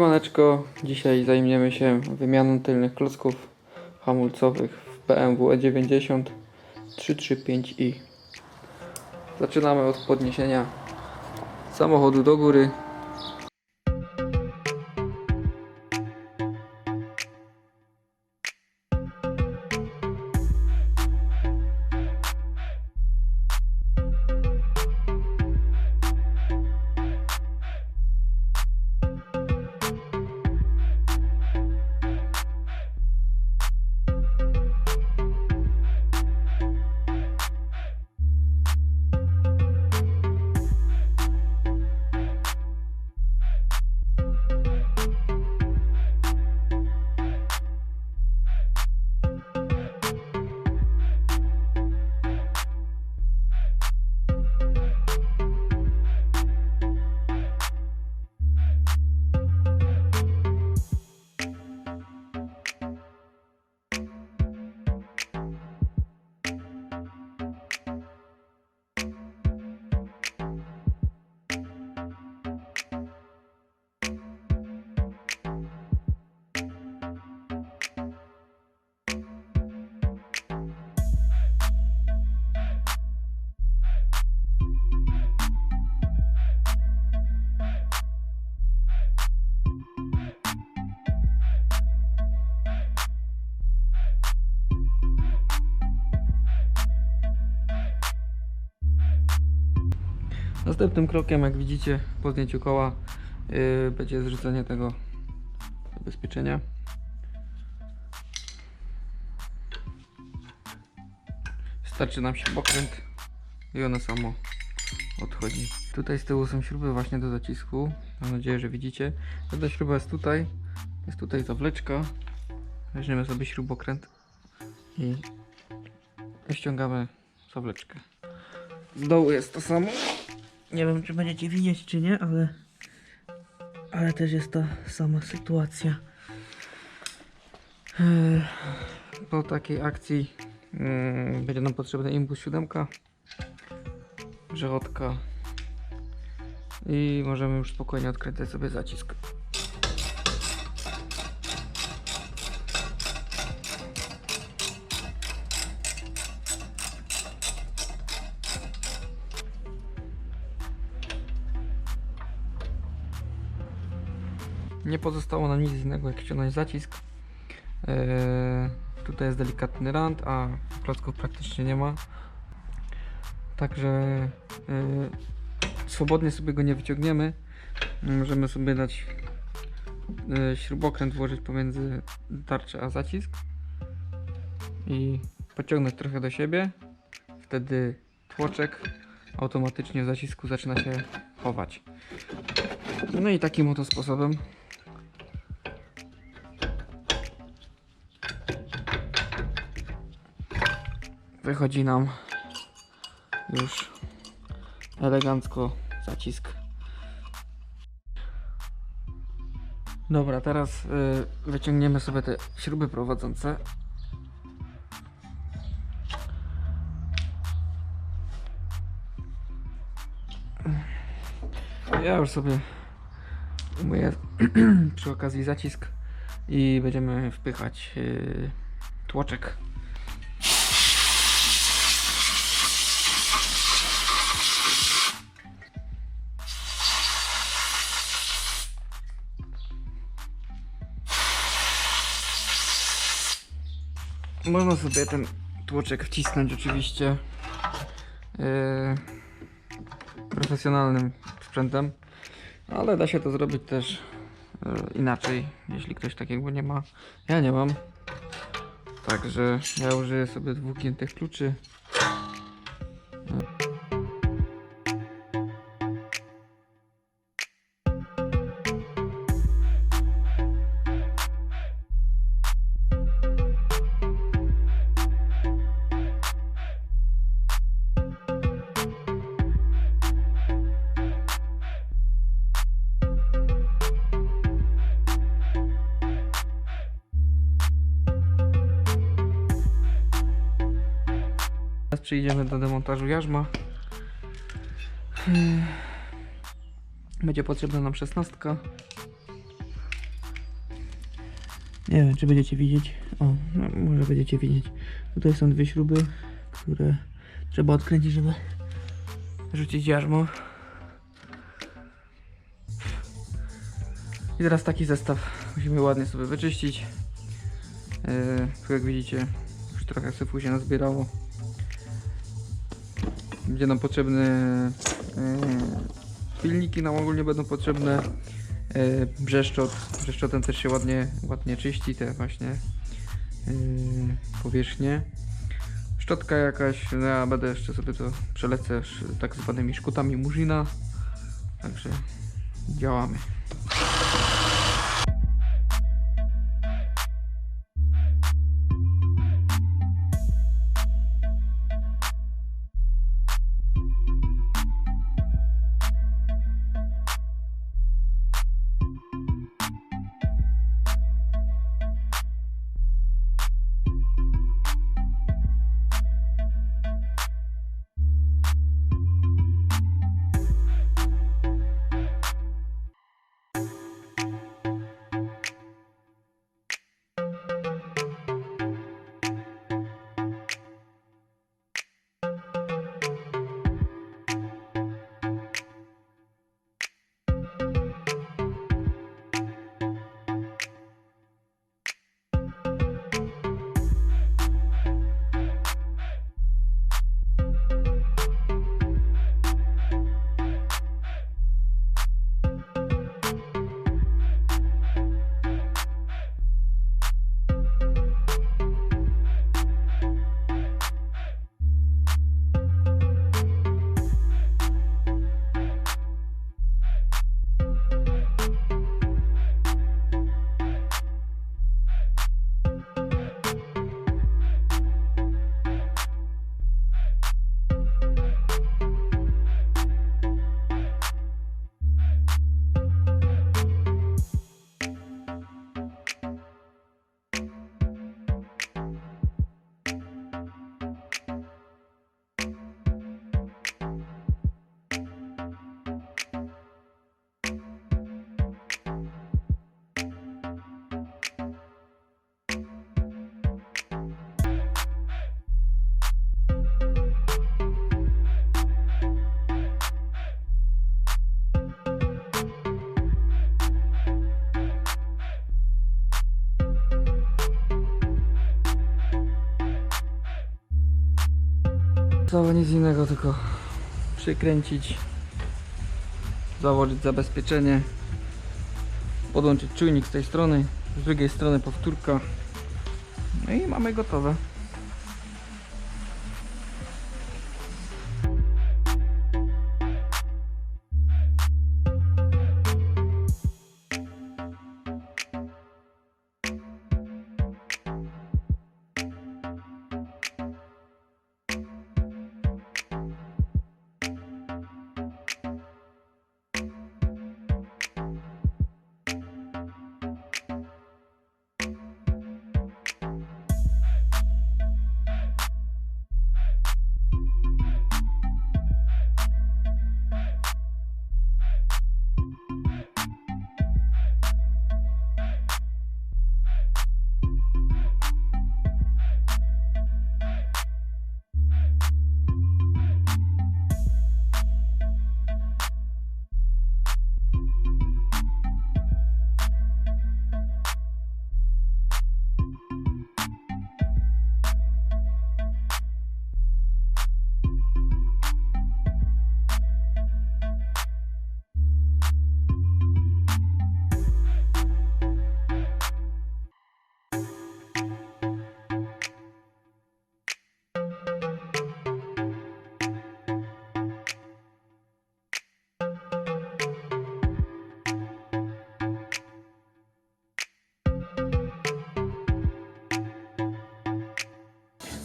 Siemaneczko, dzisiaj zajmiemy się wymianą tylnych klocków hamulcowych w BMW E90 335i. Zaczynamy od podniesienia samochodu do góry. Następnym krokiem, jak widzicie po zdjęciu koła, yy, będzie zrzucenie tego zabezpieczenia. Starczy nam się pokręt i ono samo odchodzi. Tutaj z tyłu są śruby właśnie do zacisku. Mam nadzieję, że widzicie. Jedna śruba jest tutaj. Jest tutaj zawleczka. Weźmiemy sobie śrubokręt i ściągamy zawleczkę. Z dołu jest to samo. Nie wiem, czy będziecie widzieć, czy nie, ale. Ale też jest ta sama sytuacja. Eee, Po takiej akcji mm, będzie nam potrzebny imbus 7, żelotka i możemy już spokojnie odkręcać sobie zacisk. Nie pozostało nam nic innego jak ściągnąć zacisk. Eee, tutaj jest delikatny rand, a klocków praktycznie nie ma. Także eee, swobodnie sobie go nie wyciągniemy. Możemy sobie dać eee, śrubokręt włożyć pomiędzy tarczę a zacisk i pociągnąć trochę do siebie. Wtedy tłoczek automatycznie w zacisku zaczyna się chować. No i takim oto sposobem wychodzi nam już elegancko zacisk. Dobra, teraz y, wyciągniemy sobie te śruby prowadzące. Ja już sobie umyję przy okazji zacisk i będziemy wpychać y, tłoczek. Można sobie ten tłoczek wcisnąć oczywiście yy, profesjonalnym sprzętem, ale da się to zrobić też yy, inaczej, jeśli ktoś takiego nie ma. Ja nie mam. Także ja użyję sobie dwóch giętych kluczy. Teraz przejdziemy do demontażu jarzma. Hmm. Będzie potrzebna nam szesnastka. Nie wiem, czy będziecie widzieć. O, no, może będziecie widzieć. Tutaj są dwie śruby, które trzeba odkręcić, żeby rzucić jarzmo. I teraz taki zestaw musimy ładnie sobie wyczyścić. Yy, jak widzicie, już trochę syfu się nazbierało. Będzie nam potrzebne yy, pilniki, nam ogólnie będą potrzebne yy, brzeszczot. Brzeszczotem też się ładnie, ładnie czyści te właśnie yy, powierzchnie. Szczotka jakaś, no ja będę jeszcze sobie to przelecę tak zwanymi szkutami Murzina. Także działamy. Zostało nic innego, tylko przykręcić, założyć zabezpieczenie, podłączyć czujnik z tej strony, z drugiej strony powtórka. No i mamy gotowe.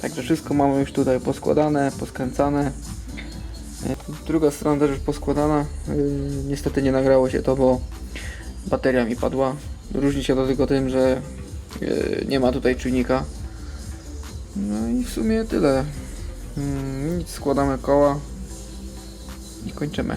Także wszystko mamy już tutaj poskładane, poskręcane. E, Druga strona też już poskładana. Yy, Niestety nie nagrało się to, bo bateria mi padła. Różni się to tylko tym, że yy, nie ma tutaj czujnika. No i w sumie tyle. Mm, Nic, składamy koła i kończymy.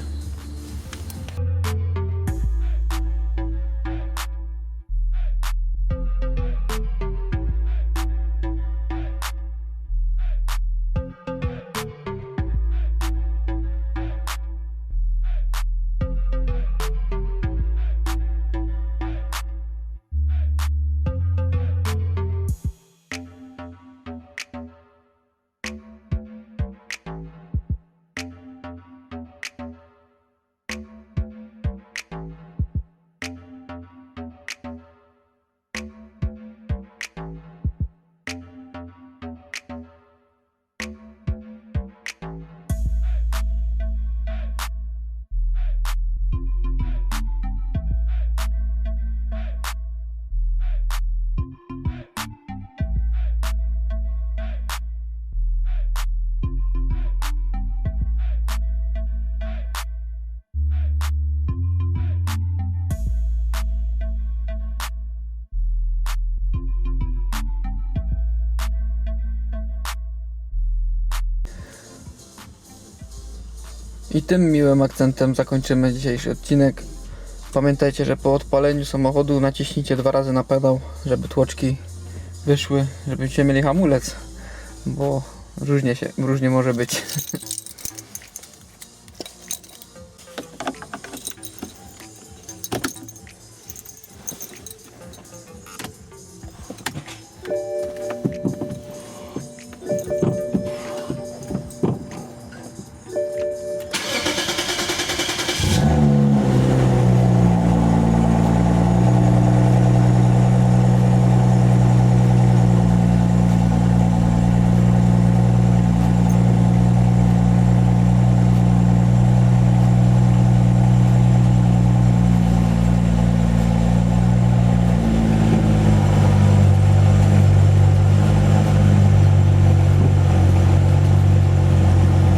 I tym miłym akcentem zakończymy dzisiejszy odcinek. Pamiętajcie, że po odpaleniu samochodu naciśnijcie dwa razy na pedał, żeby tłoczki wyszły, żebyście mieli hamulec, bo różnie się, różnie może być.